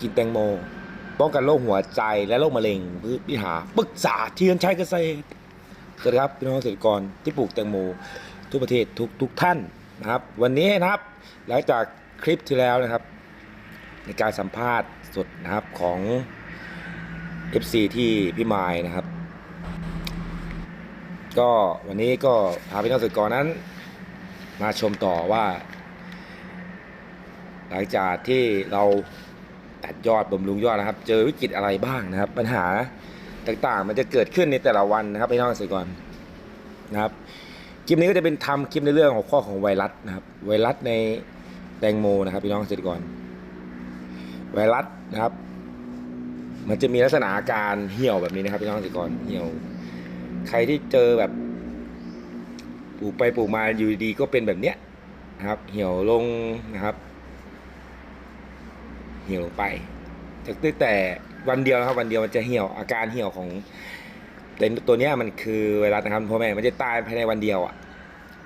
กินแตงโม ป้องกันโรคหัวใจและโรคมะเร็งพิหาปรึกษาเทียนชัยเกษตรสวัสดีครับพี่น้องเกษตรกรที่ปลูกแตงโมทุกประเทศทุกทุกท่านนะครับ วันนี้นะครับ หลังจากคลิปที่แล้วนะครับ ในการสัมภาษณ์สดนะครับของ FC ที่พี่มายนะครับ ก็วันนี้ก็พาพี่น้องเกษตรกรนั้น มาชมต่อว่า หลังจากที่เรา ตัดยอดบำรุงยอดนะครับ เจอวิกฤตอะไรบ้างนะครับ ปัญหาต่างๆ มันจะเกิดขึ้นในแต่ละวันนะครับพี่น้องเกษตรกรนะครับคลิปนี้ก็จะเป็นทำคลิปในเรื่องของข้อของไวรัสนะครับ ไวรัสในแตงโมนะครับพี่น้องเกษตรกร ไวรัสนะครับ มันจะมีลักษณะอาการเหี่ยวแบบนี้นะครับพี่น้องเกษตรกรเหี่ยว ใครที่เจอแบบปลูกไปปลูกมาอยู่ดีก็เป็นแบบเนี้ยนะครับ เหี่ยวลงนะครับ เหี่ยวลงไปจากตั้งแต่วันเดียวนะครับวันเดียวมันจะเหี่ยวอาการเหี่ยวของแต่ตัวเนี้ยมันคือไวรัสนะครับพ่อแม่มันจะตายภายในวันเดียวอะ่ะ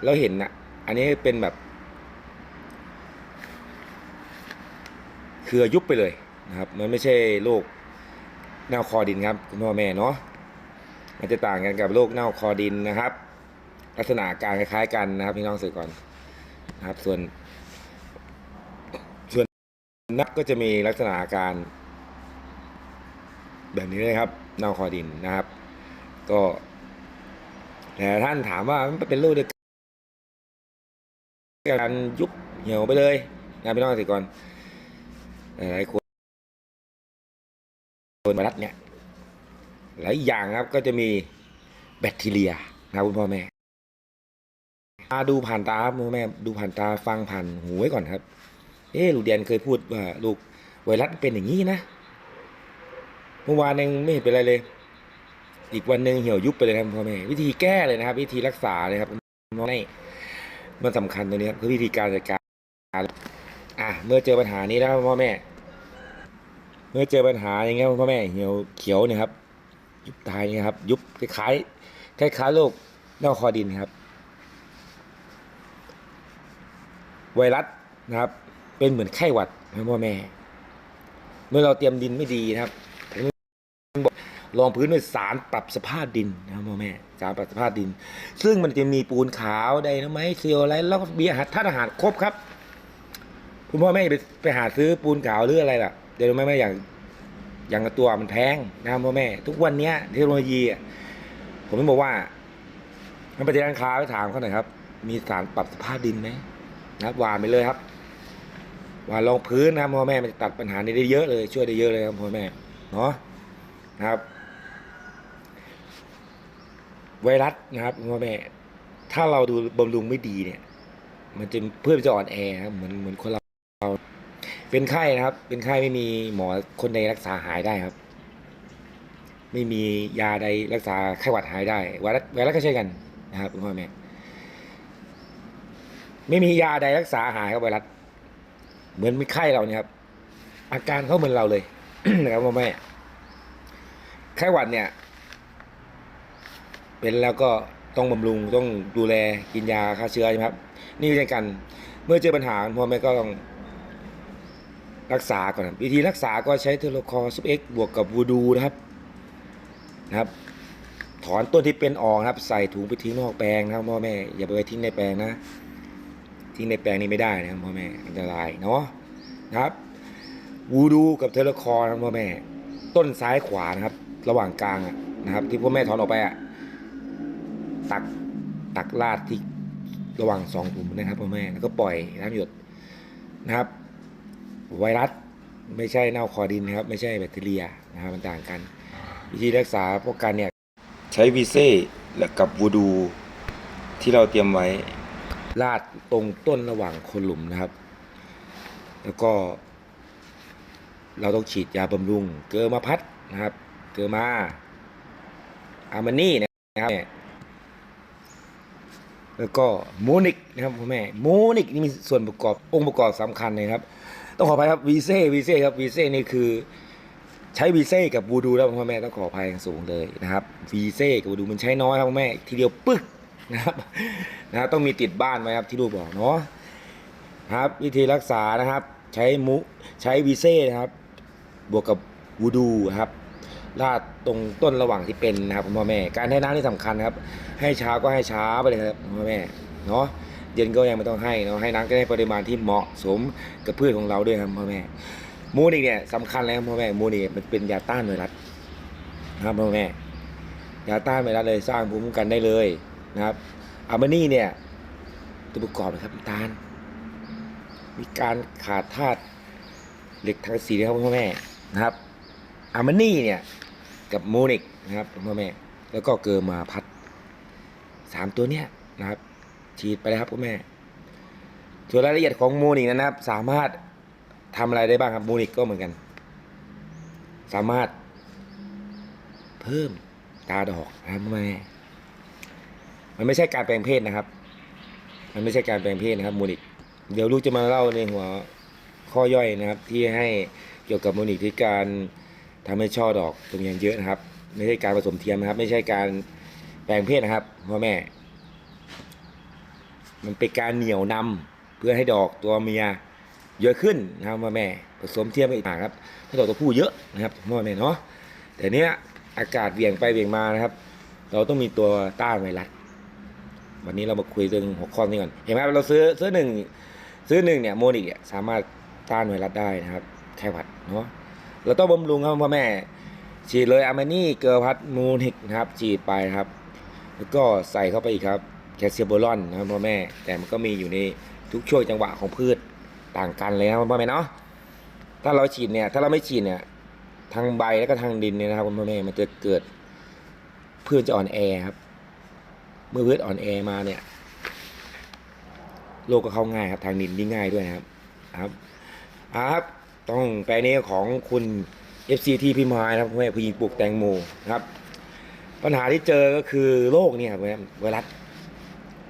แล้วเห็นอะ อันนี้เป็นแบบเคือยุบไปเลยนะครับ มันไม่ใช่โรคเน่าคอดินครับคุณพ่อแม่เนาะมันจะต่างกันกับโรคเน่าคอดินนะครับ ลักษณะอาการคล้ายๆกันนะครับพี่น้องสื่อก่อนนะครับ ส่วน นักก็จะมีลักษณะอาการ แบบนี้เลยครับเน่าคอดินนะครับ ก็แต่ท่านถามว่ามันเป็นโรคเดียวกันยุบเหี่ยวไปเลยนะพี่น้องเกษตรกรหลายคนคนไวรัสเนี่ยหลายอย่างครับก็จะมีแบคทีเรียนะครับคุณพ่อแม่มาดูผ่านตาครับคุณพ่อแม่ ดูผ่านตาฟังผ่านหูไว้ก่อนครับ เอ๊ลูกเดียนเคยพูดว่าลูกไวรัสเป็นอย่างนี้นะเมื่อวานยังไม่เห็นเป็นอะไรเลย อีกวันหนึ่งเหี่ยวยุบไปเลยครับพ่อแม่วิธีแก้เลยนะครับ วิธีรักษาเลยครับน้องนี่มันสำคัญตรงนี้ครับคือวิธีการจัดการอะเมื่อเจอปัญหานี้แล้วพ่อแม่ เมื่อเจอปัญหาอย่างเงี้ยพ่อแม่เหี่ยวเขียวเนี่ยครับ ยุบตายเนี่ยครับ ยุบคล้ายคล้ายคล้ายโรคเน่าคอดินครับ ไวรัสนะครับ เป็นเหมือนไข้หวัดนะพ่อแม่ เมื่อเราเตรียมดินไม่ดีนะครับรองพื้นด้วยสารปรับสภาพดินนะครับพ่อแม่สารปรับสภาพดิน ซึ่งมันจะมีปูนขาวไดนะไหมเซียวอะไรแล้วก็มีอาหารธาตุอาหารครบครับ คุณพ่อแม่ไปไปหาซื้อปูนขาวหรืออะไรล่ะเดี๋ยวแม่แม่อย่างอย่างตัวมันแพงนะครับพ่อแม่ ทุกวันเนี้ยเทคโนโลยีอะผมไม่บอกว่ามันไปที่ร้านค้าไปถามเขาหน่อยครับ มีสารปรับสภาพดินไหมนะครับหวานไปเลยครับ วานรองพื้นนะครับพ่อแม่มันจะตัดปัญหานี้ได้เยอะเลยช่วยได้เยอะเลยครับพ่อแม่เนาะนะครับ ไวรัสนะครับพ่อแม่ ถ้าเราดูบำรุงไม่ดีเนี่ย มันจะเพื่อนจะอ่อนแอครับเหมือนเหมือนคนเราเป็นไข้นะครับ เป็นไข้ไม่มีหมอคนใดรักษาหายได้ครับ ไม่มียาใดรักษาไข้หวัดหายได้ไวรัสไวรัสก็ใช่กันนะครับพ่อแม่ไม่มียาใดรักษาหายครับไวรัส เหมือนมีไข้เราเนี่ยครับอาการเขาเหมือนเราเลยนะครับพ่อแม่ไข้หวัดเนี่ย เป็นแล้วก็ต้องบำรุงต้องดูแลกินยาฆ่าเชื้อใช่ไหมครับ นี่เช่นกัน เมื่อเจอปัญหาพ่อแม่ก็ต้องรักษาก่อนวิธีรักษาก็ใช้เทโลคอซุปเอ็กบวกกับวูดูนะครับนะครับ ถอนต้นที่เป็นออกนะครับ ใส่ถุงไปทิ้งนอกแปลงนะครับพ่อแม่อย่าไปไว้ทิ้งในแปลงนะ ทิ้งในแปลงนี้ไม่ได้นะครับพ่อแม่อันตรายเนาะนะครับวูดูกับเทเลคอร์นะครับพ่อแม่ ต้นซ้ายขวานะครับ ระหว่างกลางนะครับ ที่พ่อแม่ถอนออกไปอะตักตักลาดที่ระหว่างสองถุงนะครับพ่อแม่แล้วก็ปล่อยน้ำหยดนะครับ ไวรัสไม่ใช่เน่าคอดินนะครับ ไม่ใช่แบคทีเรียนะครับมันต่างกัน วิธีรักษาพวกกันเนี่ย ใช้วีเซ่และกับวูดูที่เราเตรียมไว้ ลาดตรงต้นระหว่างคนหลุมนะครับ แล้วก็ เราต้องฉีดยาบำรุง เกลือมาพัดนะครับ เกลือมาอามานี่นะครับแล้วก็โมนิกนะครับพ่อแม่โมนิกนี่มีส่วนประกอบองค์ประกอบสำคัญเลยครับ ต้องขออภัยครับวีเซ่วีเซ่ครับวีเซ่นี่คือใช้วีเซ่กับบูดูแล้วพ่อแม่ต้องขออภัยอย่างสูงเลยนะครับวีเซ่กับบูดูมันใช้น้อยครับพ่อแม่ทีเดียวปึ๊ก นะครับนะครับต้องมีติดบ้านไว้ครับที่ลูกบอกเนาะครับวิธีรักษานะครับ ใช้มุใช้วีเซ่นะครับ บวกกับวูดูครับราดตรงต้นระหว่างที่เป็นนะครับคุณพ่อแม่ การให้น้ำนี่สำคัญครับ ให้ช้าก็ให้ช้าไปเลยครับคุณพ่อแม่เนาะเย็นก็ยังไม่ต้องให้เนาะให้น้ำก็ได้ปริมาณที่เหมาะสมกับพืชของเราด้วยครับพ่อแม่มูนิกเนี่ยสำคัญเลยครับพ่อแม่มูนิกมันเป็นยาต้านไวรัสนะครับพ่อแม่ยาต้านไวรัสเลยสร้างภูมิคุ้มกันได้เลย นะครับอาร์มานี่เนี่ยตัวประกอบนะครับตาลมีการขาดธาตุเหล็กทั้งสีนะครับพ่อแม่นะครับอาร์มานี่เนี่ยกับโมนิกนะครับพ่อแม่แล้วก็เกิร์มาพัดสามตัวเนี้ยนะครับฉีดไปเลยครับพ่อแม่ส่วนรายละเอียดของโมนิกนะครับ สามารถทำอะไรได้บ้างครับโมนิกก็เหมือนกัน สามารถเพิ่มตาดอกนะครับพ่อแม่ มันไม่ใช่การแปลงเพศนะครับ มันไม่ใช่การแปลงเพศนะครับโมนิกเดี๋ยวลูกจะมาเล่าในหัวข้อย่อยนะครับ ที่ให้เกี่ยวกับโมนิกที่การทำให้ช่อดอกตรงยังเยอะนะครับ ไม่ใช่การผสมเทียมนะครับ ไม่ใช่การแปลงเพศนะครับพ่อแม่ มันเป็นการเหนี่ยวนำเพื่อให้ดอกตัวเมียเยอะขึ้นนะครับพ่อแม่ ผสมเทียมกันอีกต่างครับถ้าดอกตัวผู้เยอะนะครับพ่อแม่เนาะแต่เนี้ยอากาศเบี่ยงไปเบี่ยงมานะครับ เราต้องมีตัวต้านไวรัส วันนี้เรามาคุยเรื่องหัวข้อนี้ก่อน เห็นไหมเราซื้อซื้อหนึ่งซื้อหนึ่งเนี่ยโมนิกเนี่ยสามารถต้านไวรัสได้นะครับไข้หวัดเนาะเราต้องบำรุงครับพ่อแม่ ฉีดเลยอามานี่เกลือพัดโมนิกนะครับฉีดไปครับ แล้วก็ใส่เข้าไปอีกครับแคลเซียมโบรอนนะครับพ่อแม่ แต่มันก็มีอยู่ในทุกช่วงจังหวะของพืชต่างกันเลยนะครับพ่อแม่เนาะถ้าเราฉีดเนี่ย ถ้าเราไม่ฉีดเนี่ยทางใบแล้วก็ทางดินเนี่ยนะครับพ่อแม่มันจะเกิดพืชจะอ่อนแอครับ เมื่อพืชอ่อนแอมาเนี่ยโรคก็เข้าง่ายครับ ทางดินที่ง่ายด้วยนะครับครับอาครับต้องแปลนี้ของคุณ FCT พิมายนะครับแม่ผู้หญิงปลูกแตงโมนะครับ ปัญหาที่เจอก็คือโรคเนี่ยครับไวรัส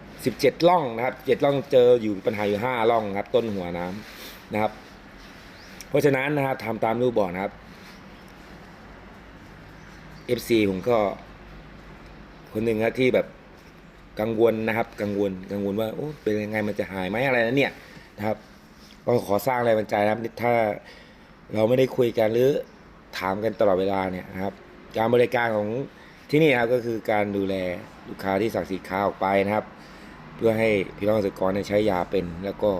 17ร่องนะครับ7ร่องเจออยู่ปัญหาอยู่5ร่องครับ ต้นหัวน้ำนะครับ เพราะฉะนั้นนะครับทำตามรูปบอกนะครับ FC ผมก็ คนหนึ่งครับที่แบบ กังวลนะครับ กังวลกังวลว่าโอ้เป็นยังไงมันจะหายไหมอะไรนะเนี่ยนะครับ ก็ขอสร้างแรงบันดาลใจนะครับถ้าเราไม่ได้คุยกันหรือถามกันตลอดเวลาเนี่ยนะครับ การบริการของที่นี่ครับก็คือการดูแลลูกค้าที่สั่งสินค้าออกไปนะครับ เพื่อให้พี่น้องเกษตรกรใช้ยาเป็น แล้วก็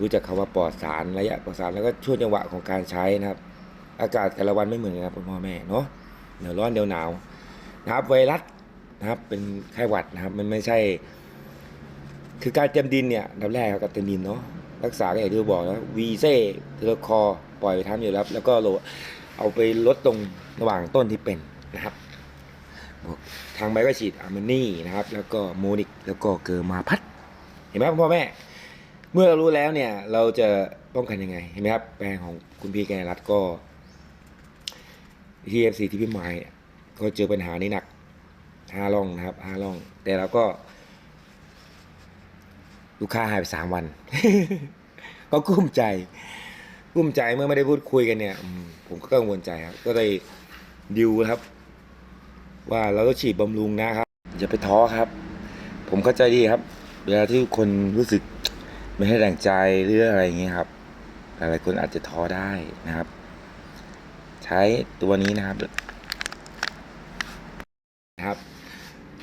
รู้จักคำว่าปลอดสารระยะปลอดสารแล้วก็ช่วงจังหวะของการใช้นะครับ อากาศแต่ละวันไม่เหมือนกันครับพ่อแม่เนาะเดี๋ยวร้อนเดี๋ยวหนาวนะครับไวรัส นะครับ เป็นไข้หวัดนะครับ มันไม่ใช่ คือการเตรียมดินเนี่ยดับแรกครับกาเตรียมดินเนาะรักษาก็อย่างที่บอกนะวีเซ่เทเลคอปล่อยไปทำอยู่แล้ว แล้วก็โรเอาไปลดตรงระหว่างต้นที่เป็นนะครับ ทางใบก็ฉีดอาร์มานี่นะครับ แล้วก็โมนิกแล้วก็เกอร์มาพัดเห็นไหมครับพ่อแม่ เมื่อเรารู้แล้วเนี่ย เราจะป้องกันยังไงเห็นไหมครับแปลงของคุณพี่แกรัฐก็ที่เอฟซีที่พี่ไม้เนี่ยก็เจอปัญหานี้หนัก ห้าล่องนะครับห้าล่อง แต่เราก็ ลูกค้าหายไปสามวัน ก็กุ้มใจ กุ้มใจเมื่อไม่ได้พูดคุยกันเนี่ย ผมก็กังวลใจครับ ก็เลยดิวครับ ว่าเราต้องฉีดบำรุงนะครับอย่าไปท้อครับ ผมเข้าใจดีครับ เวลาที่คนรู้สึกไม่ให้แรงใจหรืออะไรอย่างเงี้ยครับหลายๆคนอาจจะท้อได้นะครับ ใช้ตัวนี้นะครับ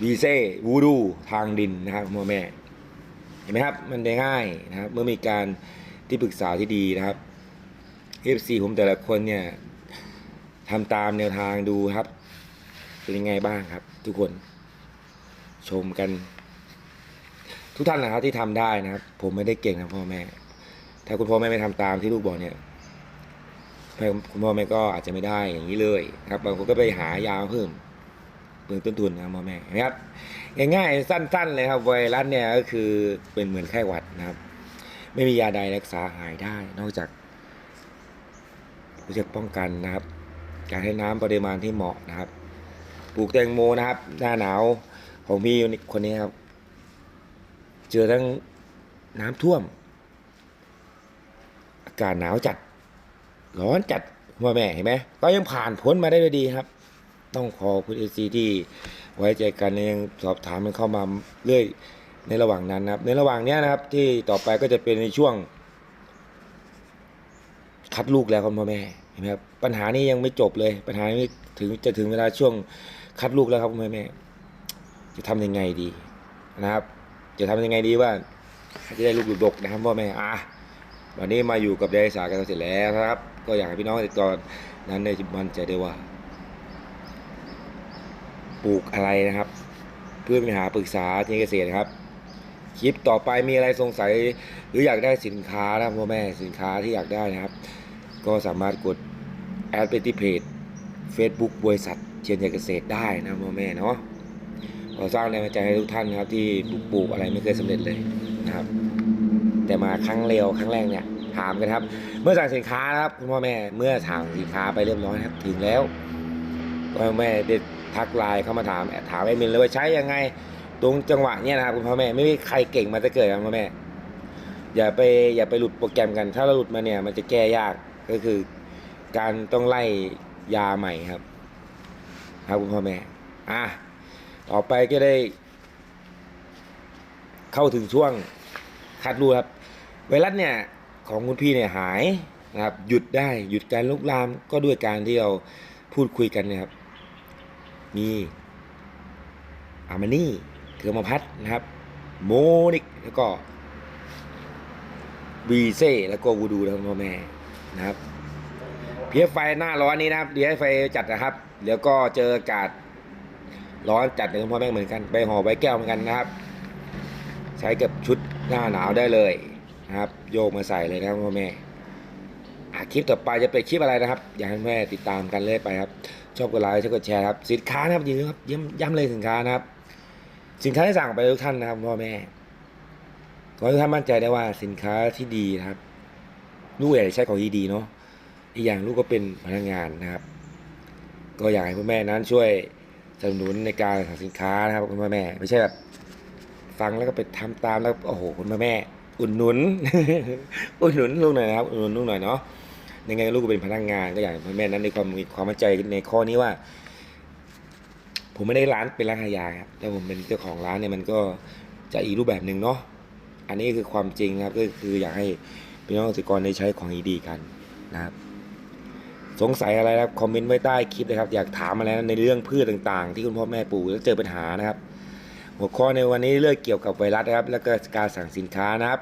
วีเซ่วูดูทางดินนะครับพ่อแม่ เห็นไหมครับ มันได้ง่ายนะครับ เมื่อมีการที่ปรึกษาที่ดีนะครับ FC ผมแต่ละคนเนี่ยทำตามแนวทางดูครับ เป็นยังไงบ้างครับ ทุกคนชมกัน ทุกท่านนะครับที่ทำได้นะครับ ผมไม่ได้เก่งนะพ่อแม่ ถ้าคุณพ่อแม่ไม่ทำตามที่ลูกบอกเนี่ยคุณพ่อแม่ก็อาจจะไม่ได้อย่างนี้เลย ครับบางคนก็ไปหายาเพิ่ม ลืองต้นทุนนะครับพ่อแม่นะครับง่ายๆสั้น ๆ เลยครับไวรัสเนี่ยก็คือเป็นเหมือนไข้หวัดนะครับ ไม่มียาใดรักษาหายได้ นอกจากรู้จักป้องกันนะครับ การให้น้ำปริมาณที่เหมาะนะครับ ปลูกแตงโมนะครับ หน้าหนาวของพี่คนนี้ครับ เจอทั้งน้ำท่วม อากาศหนาวจัด ร้อนจัดพ่อแม่เห็นไหมก็ยังผ่านพ้นมาได้ด้วยดีครับ ต้องขอคุณเอซีที่ไว้ใจกันยังสอบถามมันเข้ามาเรื่อยในระหว่างนั้นนะครับ ในระหว่างนี้นะครับ ที่ต่อไปก็จะเป็นในช่วง คัดลูกแล้วครับพ่อแม่เห็นไหมครับปัญหานี้ยังไม่จบเลย ปัญหานี้ถึงจะถึงเวลาช่วงคัดลูกแล้วครับคุณพ่อแม่จะทำยังไงดีนะครับ จะทำยังไงดีว่าจะได้ลูกดกนะครับพ่อแม่อะวันนี้มาอยู่กับเดสากันเสร็จแล้วนะครับ ก็อยากให้พี่น้องเกษตรกรนั้นได้มั่นใจได้ว่า ปลูกอะไรนะครับ เพื่อปัญหาปรึกษาที่เกษตรครับ คลิปต่อไปมีอะไรสงสัย หรืออยากได้สินค้านะพ่อแม่สินค้าที่อยากได้นะครับ ก็สามารถกดแอดไปที่เพจ Facebook บริษัทเชียนเกษตรได้นะพ่อแม่เนาะขอสร้างแรงบันดาลใจให้ทุกท่านนะครับ ที่ปลูกปลูกอะไรไม่เคยสำเร็จเลยนะครับ แต่มาครั้งเร็วครั้งแรกเนี่ยถามกันครับ เมื่อสั่งสินค้านะครับคุณพ่อแม่เมื่อสั่งสินค้าไปเรียบร้อยครับ ถึงแล้วพ่อแม่ได้ ทักไลน์เข้ามาถามถามไอ้มินเลยว่าใช้ยังไง ตรงจังหวะเนี้ยนะครับคุณพ่อแม่ไม่มีใครเก่งมาแต่เกิดครับพ่อแม่ อย่าไปอย่าไปหลุดโปรแกรมกัน ถ้าเราหลุดมาเนี่ย มันจะแก้ยากก็คือ การต้องไล่ยาใหม่ครับ ครับคุณพ่อแม่ อะต่อไปก็ได้ เข้าถึงช่วงคัดรูครับ ไวรัสเนี่ยของคุณพี่เนี่ยหายนะครับหยุดได้หยุดการลุกลามก็ด้วยการที่เราพูดคุยกันนะครับ มีอาร์มานี่เทอร์มาพัทนะครับโมนิกแล้วก็วีเซ่แล้วก็วูดูนะครับพ่อแม่นะครับเพียไฟหน้าร้อนนี้นะครับเดี๋ยวให้ไฟจัดนะครับเดี๋ยวก็เจออากาศร้อนจัดเลยพ่อแม่เหมือนกันไปห่อใบแก้วเหมือนกันนะครับ ใช้กับชุดหน้าหนาวได้เลยนะครับ โยกมาใส่เลยนะพ่อแม่อะคลิปต่อไปจะเป็นคลิปอะไรนะครับ อยากให้แม่ติดตามกันเลยไปครับ ชอบกดไลค์ชอบกดแชร์ครับ สินค้านะครับยืนครับย้ำย้ำเลยสินค้านะครับ สินค้าที่สั่งไปทุกท่านนะครับพ่อแม่ขอให้ทุกท่านมั่นใจได้ว่าสินค้าที่ดีนะครับ ลูกเอ๋ใช้ของดีๆเนาะอีกอย่างลูกก็เป็นพนักงานนะครับ ก็อยากให้พ่อแม่นั้นช่วยสนับสนุนในการสั่งสินค้านะครับคุณพ่อแม่ ไม่ใช่แบบฟังแล้วก็ไปทำตามแล้วโอ้โหคุณพ่อแม่ อุ่นหนุน อุ่นหนุนลูกหน่อยนะครับอุ่นหนุนลูกหน่อยเนาะ ยังไงลูกก็เป็นพนักงานก็อยากให้พ่อแม่นั้นในความมีความมั่นใจในข้อนี้ว่า ผมไม่ได้ร้านเป็นร้านขายยาครับแต่ผมเป็นเจ้าของร้านเนี่ยมันก็จะอีกรูปแบบหนึ่งเนาะอันนี้คือความจริงครับก็คืออยากให้พี่น้องเกษตรกรได้ใช้ของดีๆกันนะครับสงสัยอะไรนะครับคอมเมนต์ไว้ใต้คลิปนะครับ อยากถามอะไรนะในเรื่องพืชต่างๆ ที่คุณพ่อแม่ปลูกแล้วเจอปัญหานะครับ หัวข้อในวันนี้เรื่องเกี่ยวกับไวรัสนะครับ แล้วก็การสั่งสินค้านะครับ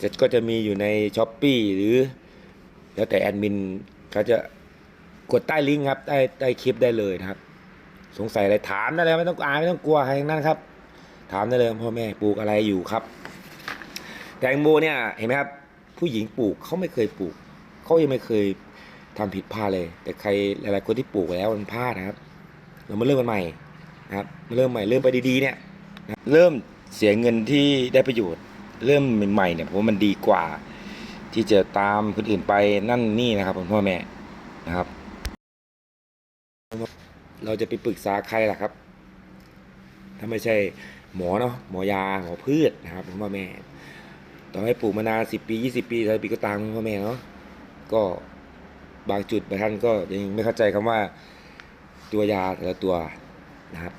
จะก็จะมีอยู่ในช้อปปีหรือ แล้วแต่แอดมินเขาจะกดใต้ลิงก์ครับใต้ใต้คลิปได้เลยนะครับ สงสัยอะไรถามได้เลยไม่ต้องอายไม่ต้องกลัวใครทั้งนั้นครับ ถามได้เลยพ่อแม่ปลูกอะไรอยู่ครับ แตงโมเนี่ยเห็นไหมครับ ผู้หญิงปลูกเขาไม่เคยปลูกเขายังไม่เคยทำผิดพลาดเลย แต่ใครหลายๆคนที่ปลูกแล้วมันพลาดนะครับ เรามาเริ่มกันใหม่นะครับมาเริ่มใหม่เริ่มไปดีๆเนี่ยนะเริ่มเสียเงินที่ได้ประโยชน์ เริ่มใหม่ๆเนี่ยผมว่ามันดีกว่า ที่จะตามคนอื่นไปนั่นนี่นะครับพ่อแม่นะครับ เราจะไปปรึกษาใครล่ะครับ ถ้าไม่ใช่หมอเนาะหมอยาหมอพืชนะครับพ่อแม่ต่อให้ปลูกมานานสิบปียี่สิบปีสามปีก็ตามคุณพ่อแม่เนาะก็บางจุดบางท่านก็ยังไม่เข้าใจคำว่าตัวยาแต่ละตัวนะครับ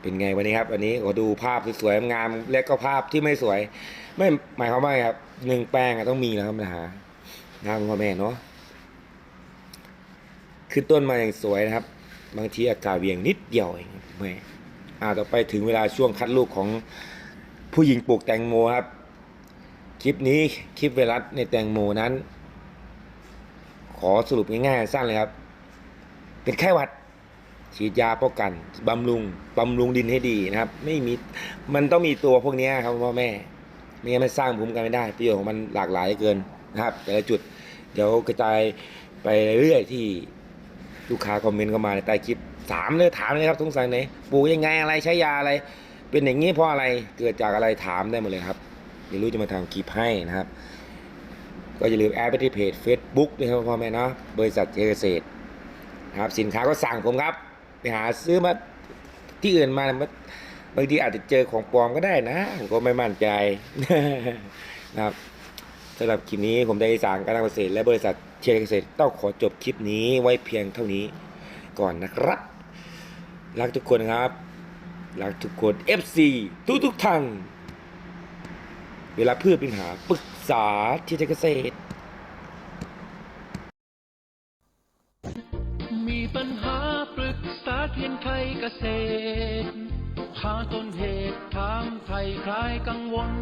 เป็นไงวันนี้ครับวันนี้ขอดูภาพสวยๆงามและก็ภาพที่ไม่สวย ไม่หมายความว่าครับหนึ่งแปลงอะต้องมีนะครับปัญหานะครับคุณพ่อแม่เนาะคือต้นมาอย่างสวยนะครับ บางทีอากาศเวียงนิดเดียวเองแม่อ่าต่อไปถึงเวลาช่วงคัดลูกของผู้หญิงปลูกแตงโมครับ คลิปนี้คลิปไวรัสในแตงโมนั้น ขอสรุปง่ายๆสั้นเลยครับ เป็นไข้หวัดฉีดยาป้องกันบำรุงบำรุงดินให้ดีนะครับ ไม่มีมันต้องมีตัวพวกนี้ครับพ่อแม่ ไม่งั้นมันสร้างภูมิกันไม่ได้ประโยชน์ของมันหลากหลายเกินนะครับ แต่ละจุดเดี๋ยวกระจายไปเรื่อยๆที่ลูกค้าคอมเมนต์เข้ามาในใต้คลิปถามเลยถามเลยครับสงสัยไหนปลูกยังไงอะไรใช้ยาอะไร เป็นอย่างนี้เพราะอะไรเกิดจากอะไรถามได้หมดเลยครับเดี๋ยวรู้จะมาทำคลิปให้นะครับ ก็อย่าลืมแอดไปที่เพจ Facebook ด้วยครับพ่อแม่เนาะบริษัทเกษตรนะครับสินค้าก็สั่งผมครับ ไปหาซื้อมาที่อื่นมามัน บางทีอาจจะเจอของปลอมก็ได้นะผมก็ไม่มั่นใจนะครับสำหรับคลิปนี้ผมได้สั่งการเกษตรและบริษัทเชียร์เกษตรต้องขอจบคลิปนี้ไว้เพียงเท่านี้ก่อนนะครับ รักทุกคนครับ รักทุกคน FC ทุกทุกท่านเวลาเพื่อปัญหาปรึกษาเชียร์เกษตร มีปัญหาปรึกษาเทียนไทยเกษตร หาต้นเหตุถามไทยคลายกังวล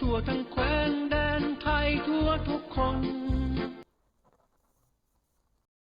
ทั่วทั้งแคว้นแดนไทยทั่วทุกคน